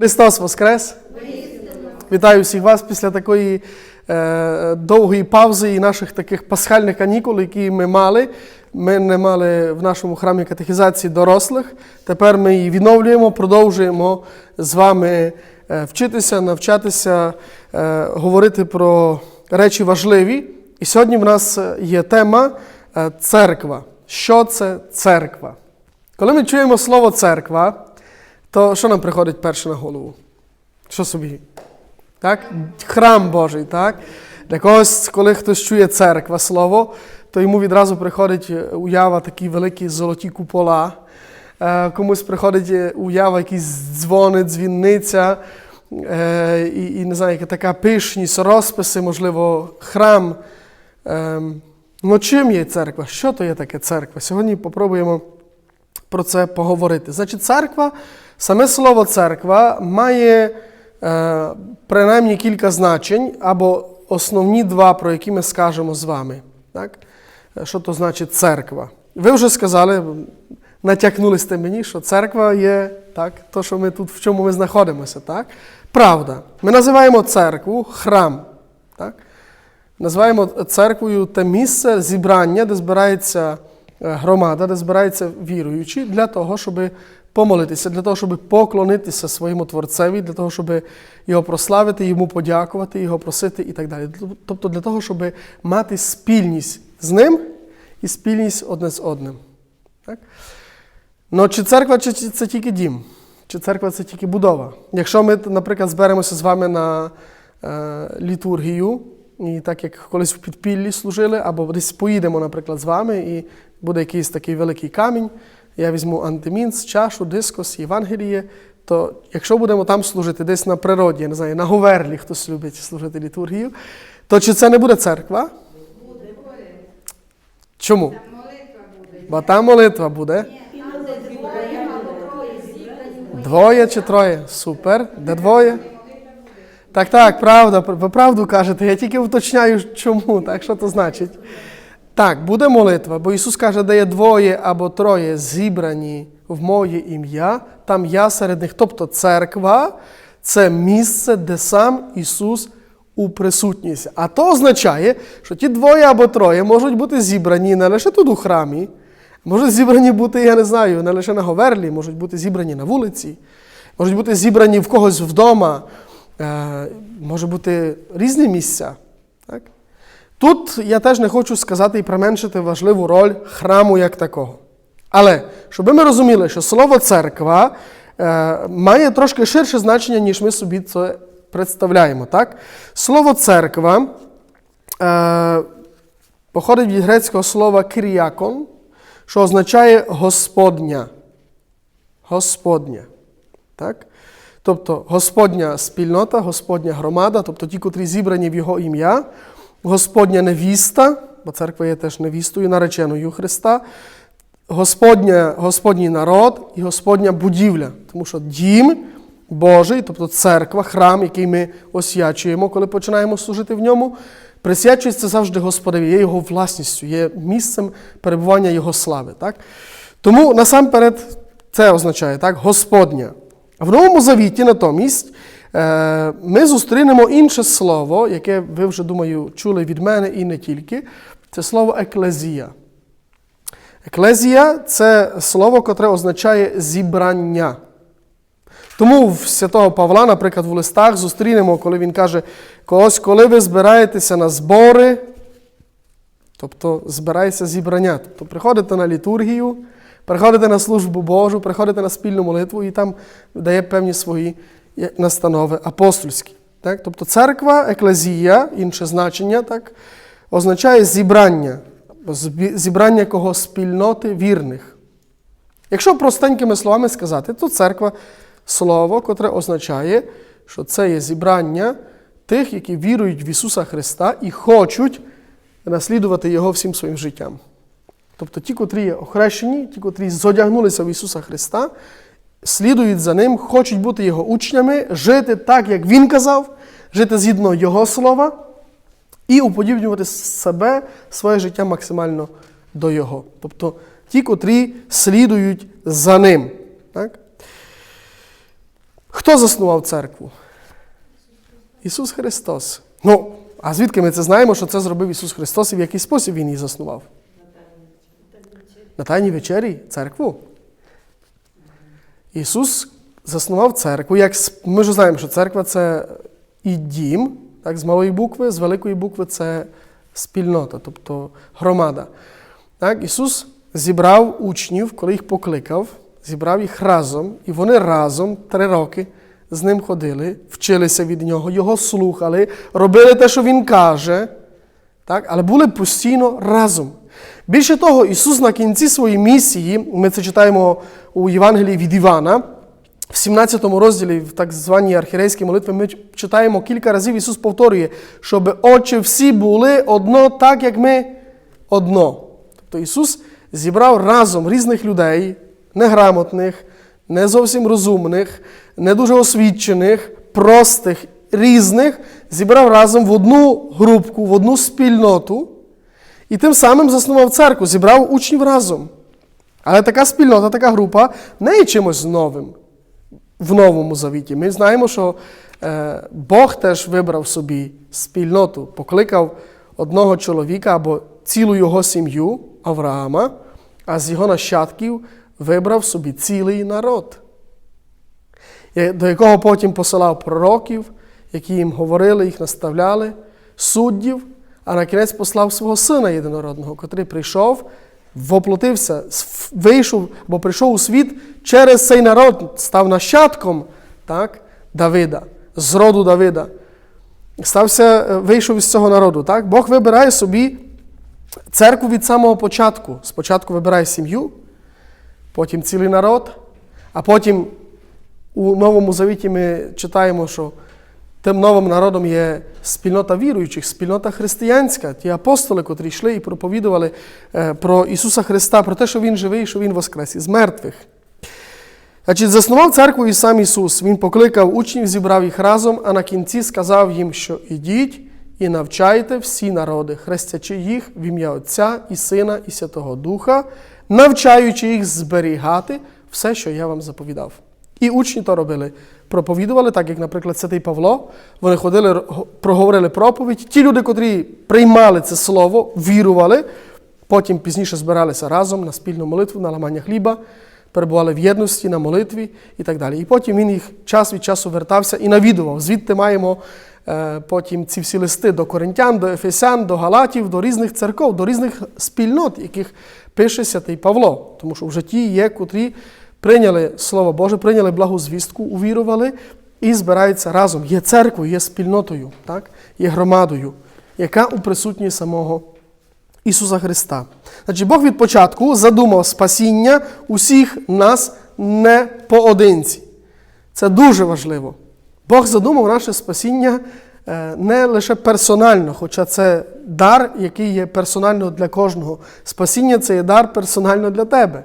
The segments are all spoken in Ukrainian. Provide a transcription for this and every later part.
Христос Воскрес! Вітаю всіх вас після такої е, довгої паузи і наших таких пасхальних канікул, які ми мали. Ми не мали в нашому храмі катехізації дорослих. Тепер ми її відновлюємо, продовжуємо з вами е, вчитися, навчатися, е, говорити про речі важливі. І сьогодні в нас є тема е, церква. Що це церква? Коли ми чуємо слово церква, то що нам приходить перше на голову? Що собі? Так? Храм Божий, так? Для когось, коли хтось чує церква слово, то йому відразу приходить е, уява такі великі золоті купола. Е, Комусь приходить е, уява, якісь дзвони, дзвінниця, і, і не знаю, яка така пишність, розписи, можливо, храм. Е, Ну, чим є церква? Що то є таке церква? Сьогодні попробуємо про це поговорити. Значить, церква, саме слово церква має е, принаймні кілька значень, або основні два, про які ми скажемо з вами. Так? Е, Що то значить церква? Ви вже сказали, натякнули сте мені, що церква є так, то, що ми тут, в чому ми знаходимося. Так? Правда. Ми називаємо церкву храм. Так? Називаємо церквою те місце зібрання, де збирається е, громада, де збираються віруючі, для того, щоб помолитися, для того, щоб поклонитися своєму Творцеві, для того, щоб його прославити, йому подякувати, його просити і так далі. Тобто для того, щоб мати спільність з ним і спільність одне з одним. Так? Ну, чи церква, чи це тільки дім? Чи церква це тільки будова? Якщо ми, наприклад, зберемося з вами на е, літургію, і так як колись в підпіллі служили, або десь поїдемо, наприклад, з вами, і буде якийсь такий великий камінь, я візьму антимінц, чашу, дискос, Євангеліє, то якщо будемо там служити десь на природі, я не знаю, на Говерлі хтось любить служити літургію, то чи це не буде церква? Чому? Бо там молитва буде. Двоє чи троє? Супер. Де двоє? Так, так, правда, ви правду кажете. Я тільки уточняю, чому, так, що то значить. Так, буде молитва, бо Ісус каже, де є двоє або троє зібрані в моє ім'я, там я серед них. Тобто церква це місце, де сам Ісус у присутність. А то означає, що ті двоє або троє можуть бути зібрані не лише тут у храмі, можуть зібрані бути, я не знаю, не лише на Говерлі, можуть бути зібрані на вулиці, можуть бути зібрані в когось вдома, е, може бути різні місця. Тут я теж не хочу сказати і применшити важливу роль храму як такого. Але щоб ми розуміли, що слово церква е, має трошки ширше значення, ніж ми собі це представляємо. Так? Слово церква е, походить від грецького слова киріакон, що означає Господня. Господня. Так? Тобто Господня спільнота, Господня громада, тобто ті, котрі зібрані в Його ім'я, Господня невіста, бо церква є теж невістою, нареченою Христа, Господня, Господній народ і Господня будівля. Тому що дім Божий, тобто церква, храм, який ми освячуємо, коли починаємо служити в ньому, присвячується завжди Господові, є його власністю, є місцем перебування Його слави. Так? Тому насамперед це означає так, Господня. В Новому Завіті натомість ми зустрінемо інше слово, яке ви вже, думаю, чули від мене і не тільки. Це слово еклезія. Еклезія це слово, котре означає зібрання. Тому в святого Павла, наприклад, в листах зустрінемо, коли він каже, когось, коли ви збираєтеся на збори, тобто збирається зібрання. Тобто приходите на літургію, приходите на службу Божу, приходите на спільну молитву і там дає певні свої настанови апостольські. Так? Тобто церква, еклезія, інше значення, так, означає зібрання, зібрання кого спільноти вірних. Якщо простенькими словами сказати, то церква слово, котре означає, що це є зібрання тих, які вірують в Ісуса Христа і хочуть наслідувати Його всім своїм життям. Тобто ті, котрі є охрещені, ті, котрі зодягнулися в Ісуса Христа, слідують за Ним, хочуть бути Його учнями, жити так, як Він казав, жити згідно Його слова і уподібнювати себе, своє життя максимально до Його. Тобто ті, котрі слідують за Ним. Так? Хто заснував церкву? Ісус Христос. Ну, а звідки ми це знаємо, що це зробив Ісус Христос і в який спосіб Він її заснував? На Тайній вечері церкву. Ісус заснував церкву. Як ми вже знаємо, що церква це і дім, так, з малої букви, з великої букви це спільнота, тобто громада. Так, Ісус зібрав учнів, коли їх покликав, зібрав їх разом, і вони разом три роки з ним ходили, вчилися від нього, його слухали, робили те, що Він каже, так? але були постійно разом. Більше того, Ісус на кінці своєї місії, ми це читаємо у Євангелії від Івана, в 17 розділі, в так званій архірейській молитві, ми читаємо кілька разів, Ісус повторює, щоб очі всі були одно, так як ми одно. Тобто Ісус зібрав разом різних людей, неграмотних, не зовсім розумних, не дуже освічених, простих, різних, зібрав разом в одну групку, в одну спільноту і тим самим заснував церкву, зібрав учнів разом. Але така спільнота, така група не є чимось новим в Новому Завіті. Ми знаємо, що е, Бог теж вибрав собі спільноту, покликав одного чоловіка або цілу його сім'ю Авраама, а з його нащадків вибрав собі цілий народ, е, до якого потім посилав пророків, які їм говорили, їх наставляли, суддів, а на кінець послав свого сина єдинородного, котрий прийшов, воплотився, вийшов або прийшов у світ через цей народ, став нащадком так, Давида, з роду Давида. Стався, е, вийшов із цього народу. Так? Бог вибирає собі церкву від самого початку. Спочатку вибирає сім'ю, потім цілий народ, а потім у Новому Завіті ми читаємо, що тим новим народом є спільнота віруючих, спільнота християнська, ті апостоли, котрі йшли і проповідували е, про Ісуса Христа, про те, що Він живий, що Він воскрес із мертвих. Значить, заснував церкву і сам Ісус. Він покликав учнів, зібрав їх разом, а на кінці сказав їм, що ідіть і навчайте всі народи, хрестячи їх в ім'я Отця і Сина і Святого Духа, навчаючи їх зберігати все, що я вам заповідав. І учні то робили. Проповідували, так як, наприклад, святий Павло. Вони ходили, проговорили проповідь. Ті люди, котрі приймали це слово, вірували, потім пізніше збиралися разом на спільну молитву, на ламання хліба, перебували в єдності на молитві і так далі. І потім він їх час від часу вертався і навідував. Звідти маємо е, потім ці всі листи до коринтян, до ефесян, до галатів, до різних церков, до різних спільнот, яких пише святий Павло. Тому що в житті є, котрі прийняли Слово Боже, прийняли благу звістку, увірували і збираються разом. Є церквою, є спільнотою, так? є громадою, яка у присутній самого Ісуса Христа. Значить, Бог від початку задумав спасіння усіх нас не поодинці. Це дуже важливо. Бог задумав наше спасіння е, не лише персонально, хоча це дар, який є персонально для кожного. Спасіння це є дар персонально для тебе.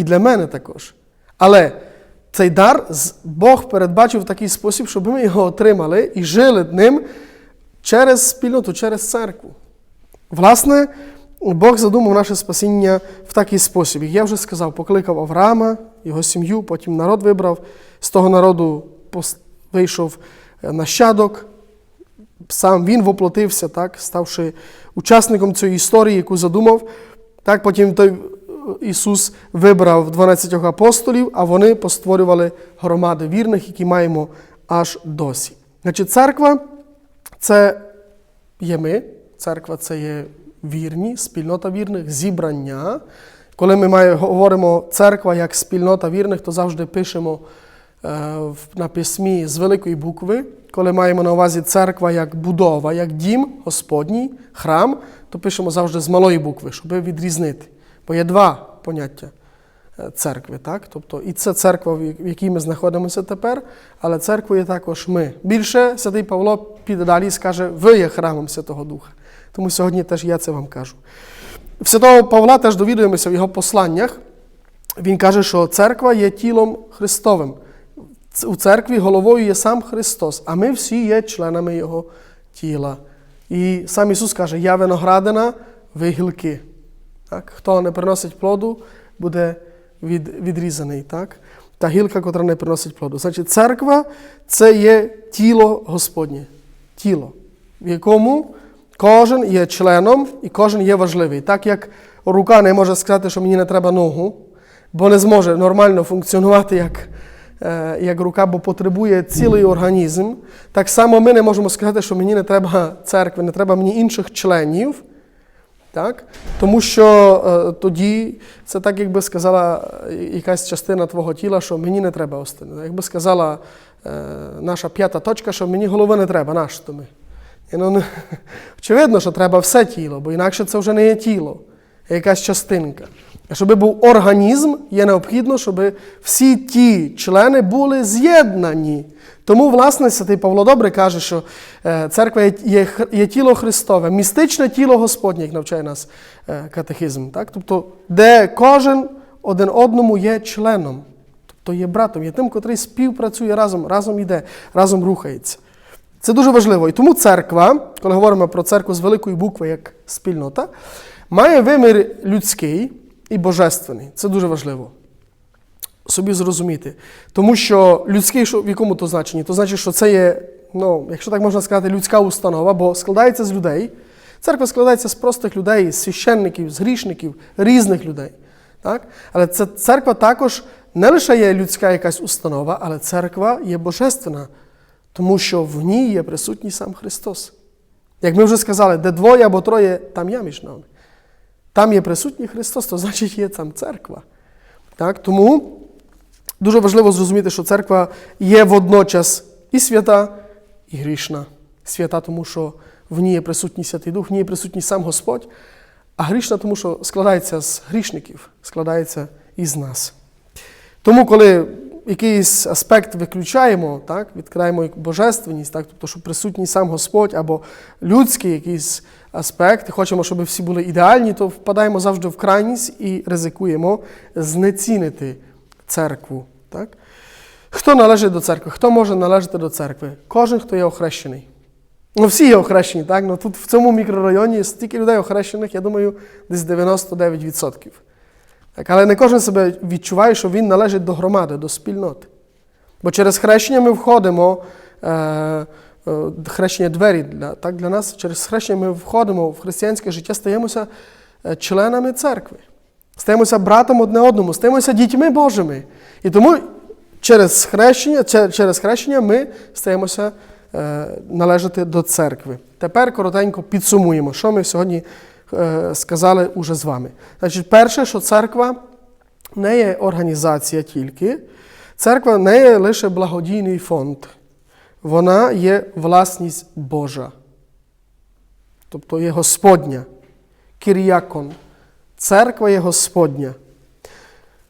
І для мене також. Але цей дар Бог передбачив в такий спосіб, щоб ми його отримали і жили ним через спільноту, через церкву. Власне, Бог задумав наше спасіння в такий спосіб. Як я вже сказав, покликав Авраама, його сім'ю, потім народ вибрав. З того народу вийшов е, нащадок. Сам він воплотився, так, ставши учасником цієї історії, яку задумав. Так, потім той Ісус вибрав 12 апостолів, а вони постворювали громади вірних, які маємо аж досі. Значить, церква це є ми, церква це є вірні, спільнота вірних, зібрання. Коли ми має, говоримо церква як спільнота вірних, то завжди пишемо е, на письмі з великої букви. Коли маємо на увазі церква як будова, як дім Господній, храм, то пишемо завжди з малої букви, щоб відрізнити. Бо є два поняття е, церкви, так? Тобто і це церква, в якій ми знаходимося тепер, але церквою також ми. Більше святий Павло піде далі і скаже, ви є храмом Святого Духа. Тому сьогодні теж я це вам кажу. В святого Павла теж довідуємося в його посланнях. Він каже, що церква є тілом Христовим. У церкві головою є сам Христос, а ми всі є членами Його тіла. І сам Ісус каже: Я виноградина, ви гілки. Так? Хто не приносить плоду, буде від, відрізаний. Так? та гілка, котра не приносить плоду. Значить, церква це є тіло Господнє. Тіло, в якому кожен є членом і кожен є важливий. Так як рука не може сказати, що мені не треба ногу, бо не зможе нормально функціонувати як, е, як рука, бо потребує цілий організм. Так само ми не можемо сказати, що мені не треба церкви, не треба мені інших членів. Так? Тому що е, тоді це так, якби сказала е, якась частина твого тіла, що мені не треба остини. Якби сказала е, наша п'ята точка, що мені голови не треба, наш то ми. І, ну, не- очевидно, що треба все тіло, бо інакше це вже не є тіло, а якась частинка. А щоб був організм, є необхідно, щоб всі ті члени були з'єднані. Тому, власне, святий Павло Добре каже, що е, церква є, є, тіло Христове, містичне тіло Господнє, як навчає нас е, катехизм. Так? Тобто, де кожен один одному є членом, тобто є братом, є тим, котрий співпрацює разом, разом йде, разом рухається. Це дуже важливо. І тому церква, коли говоримо про церкву з великої букви як спільнота, має вимір людський і божественний. Це дуже важливо собі зрозуміти. Тому що людський, в якому то значенні? То значить, що це є, ну, якщо так можна сказати, людська установа, бо складається з людей. Церква складається з простих людей, з священників, з грішників, різних людей. Так? Але це церква також не лише є людська якась установа, але церква є божественна, тому що в ній є присутній сам Христос. Як ми вже сказали, де двоє або троє, там я між нами. Там є присутній Христос, то значить є там церква. Так? Тому дуже важливо зрозуміти, що церква є водночас і свята, і грішна. Свята, тому що в ній є присутній Святий Дух, в ній є присутній сам Господь, а грішна, тому що складається з грішників, складається із нас. Тому, коли якийсь аспект виключаємо, так, відкидаємо як божественність, так, тобто, що присутній сам Господь або людський якийсь аспект, і хочемо, щоб всі були ідеальні, то впадаємо завжди в крайність і ризикуємо знецінити церкву. Так? Хто належить до церкви? Хто може належати до церкви? Кожен, хто є охрещений. Ну, всі є охрещені, так? Ну, тут в цьому мікрорайоні стільки людей охрещених, я думаю, десь 99%. Так, але не кожен себе відчуває, що він належить до громади, до спільноти. Бо через хрещення ми входимо, е, е, хрещення двері для, так, для нас, через хрещення ми входимо в християнське життя, стаємося е, членами церкви, стаємося братом одне одному, стаємося дітьми Божими. І тому через хрещення, через хрещення ми стаємося е, належати до церкви. Тепер коротенько підсумуємо, що ми сьогодні е, сказали уже з вами. Значить, перше, що церква не є організація тільки, церква не є лише благодійний фонд, вона є власність Божа. Тобто є Господня, Кір'якон. Церква є Господня.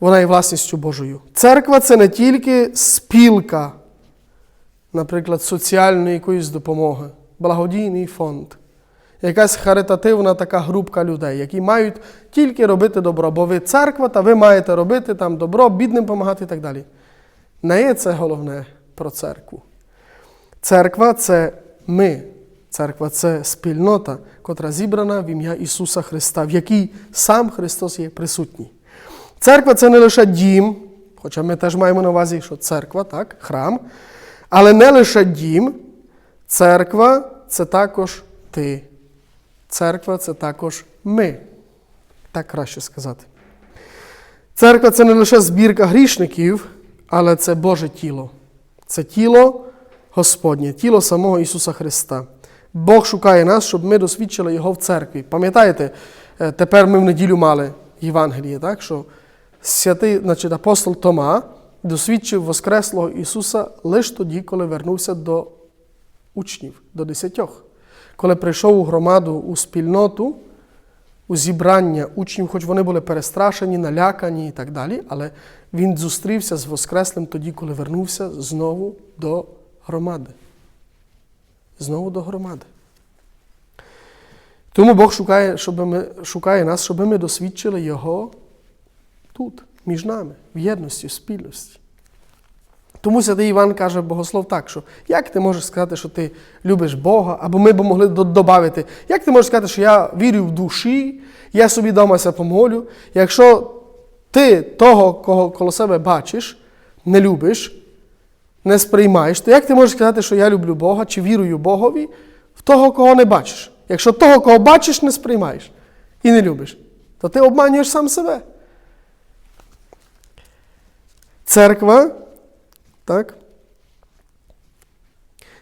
Вона є власністю Божою. Церква це не тільки спілка, наприклад, соціальної якоїсь допомоги, благодійний фонд, якась харитативна така групка людей, які мають тільки робити добро, бо ви церква, та ви маєте робити там добро, бідним допомагати і так далі. Не є це головне про церкву. Церква це ми. Церква це спільнота, котра зібрана в ім'я Ісуса Христа, в якій сам Христос є присутній. Церква це не лише дім, хоча ми теж маємо на увазі, що церква, так, храм, але не лише дім, церква це також ти. Церква це також ми. Так краще сказати. Церква це не лише збірка грішників, але це Боже тіло. Це тіло Господнє, тіло самого Ісуса Христа. Бог шукає нас, щоб ми досвідчили Його в церкві. Пам'ятаєте, е, тепер ми в неділю мали Євангеліє, так? що святий, значить, апостол Тома досвідчив Воскреслого Ісуса лише тоді, коли вернувся до учнів, до десятьох. Коли прийшов у громаду, у спільноту, у зібрання учнів, хоч вони були перестрашені, налякані і так далі, але він зустрівся з Воскреслим тоді, коли вернувся знову до громади. Знову до громади. Тому Бог шукає, щоб ми, шукає нас, щоб ми досвідчили Його тут, між нами, в єдності, в спільності. Тому святий Іван каже Богослов так, що як ти можеш сказати, що ти любиш Бога, або ми б могли додати, як ти можеш сказати, що я вірю в душі, я собі вдома помолю, якщо ти того, кого коло себе бачиш, не любиш, не сприймаєш, то як ти можеш сказати, що я люблю Бога чи вірую Богові в того, кого не бачиш? Якщо того, кого бачиш, не сприймаєш і не любиш, то ти обманюєш сам себе. Церква, так?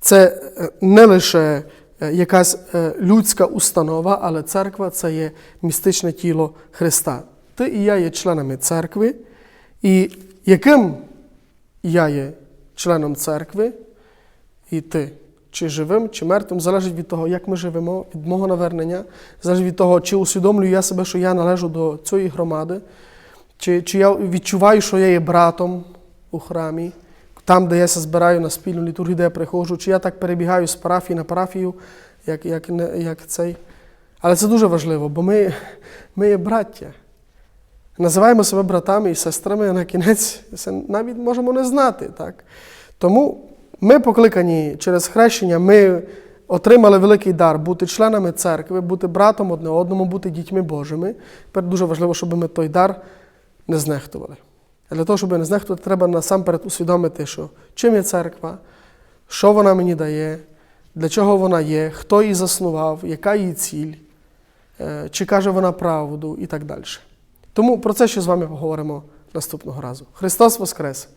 Це е, не лише е, якась е, людська установа, але церква це є містичне тіло Христа. Ти і я є членами церкви, і яким я є членом церкви, і ти, чи живим, чи мертвим, залежить від того, як ми живемо, від мого навернення, залежить від того, чи усвідомлюю я себе, що я належу до цієї громади, чи, чи я відчуваю, що я є братом у храмі, там, де я се збираю на спільну літургію, де я приходжу, чи я так перебігаю з парафії на парафію, як, як, як цей. Але це дуже важливо, бо ми, ми є браття. Називаємо себе братами і сестрами, а на кінець навіть можемо не знати. Так? Тому ми покликані через хрещення, ми отримали великий дар бути членами церкви, бути братом одне одному, бути дітьми Божими. Тепер дуже важливо, щоб ми той дар не знехтували. А для того, щоб не знехтувати, треба насамперед усвідомити, що чим є церква, що вона мені дає, для чого вона є, хто її заснував, яка її ціль, е, чи каже вона правду і так далі. Тому про це ще з вами поговоримо наступного разу. Христос Воскрес!